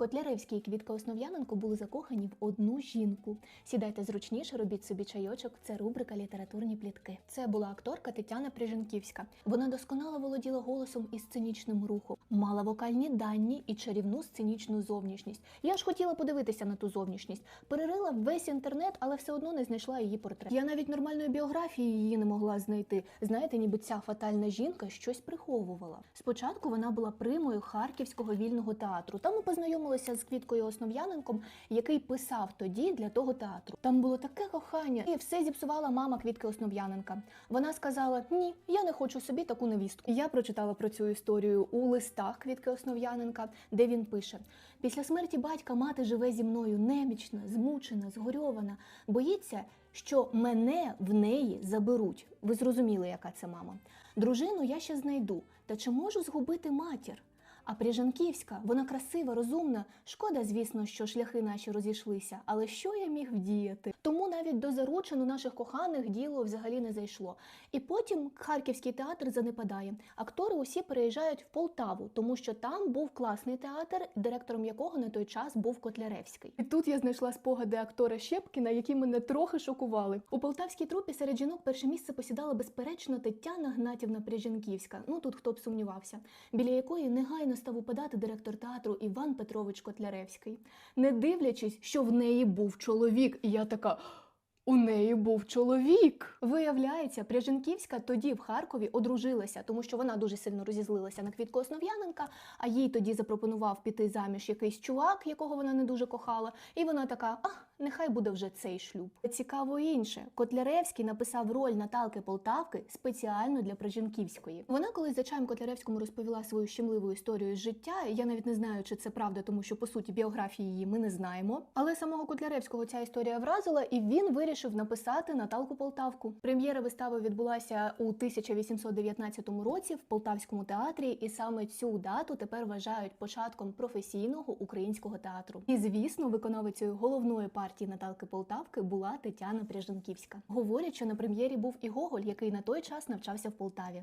Котляревський і Квітка Основ'яненко були закохані в одну жінку. Сідайте зручніше, робіть собі чайочок. Це рубрика Літературні плітки. Це була акторка Тетяна Приженківська. Вона досконало володіла голосом і сценічним рухом, мала вокальні дані і чарівну сценічну зовнішність. Я ж хотіла подивитися на ту зовнішність. Перерила весь інтернет, але все одно не знайшла її портрет. Я навіть нормальної біографії її не могла знайти. Знаєте, ніби ця фатальна жінка щось приховувала. Спочатку вона була примою Харківського вільного театру. Там ми познайомилися з Квіткою Основ'яненком, який писав тоді для того театру. Там було таке кохання, і все зіпсувала мама Квітки Основ'яненка. Вона сказала: Ні, я не хочу собі таку невістку. Я прочитала про цю історію у листах Квітки Основ'яненка, де він пише: після смерті батька мати живе зі мною немічна, змучена, згорьована, боїться, що мене в неї заберуть. Ви зрозуміли, яка це мама. Дружину я ще знайду. Та чи можу згубити матір? А Прижанківська, вона красива, розумна. Шкода, звісно, що шляхи наші розійшлися, але що я міг вдіяти? Тому навіть до заручин у наших коханих діло взагалі не зайшло. І потім Харківський театр занепадає. Актори усі переїжджають в Полтаву, тому що там був класний театр, директором якого на той час був Котляревський. І тут я знайшла спогади актора Щепкіна, які мене трохи шокували. У полтавській трупі серед жінок перше місце посідала безперечно Тетяна Гнатівна Прижанківська. Ну тут хто б сумнівався, біля якої негайно став упадати директор театру Іван Петрович Котляревський, не дивлячись, що в неї був чоловік. І я така. У неї був чоловік. Виявляється, Пряженківська тоді в Харкові одружилася, тому що вона дуже сильно розізлилася на Квітку Основ'яненка, а їй тоді запропонував піти заміж якийсь чувак, якого вона не дуже кохала. І вона така: а нехай буде вже цей шлюб. Цікаво інше. Котляревський написав роль Наталки Полтавки спеціально для Приженківської. Вона колись за чаєм Котляревському розповіла свою щемливу історію з життя. Я навіть не знаю, чи це правда, тому що по суті біографії її ми не знаємо. Але самого Котляревського ця історія вразила, і він вирішив написати Наталку Полтавку. Прем'єра вистави відбулася у 1819 році в Полтавському театрі, і саме цю дату тепер вважають початком професійного українського театру. І звісно, виконавицею головної партії Наталки Полтавки була Тетяна Пряженківська. Говорять, що на прем'єрі був і Гоголь, який на той час навчався в Полтаві.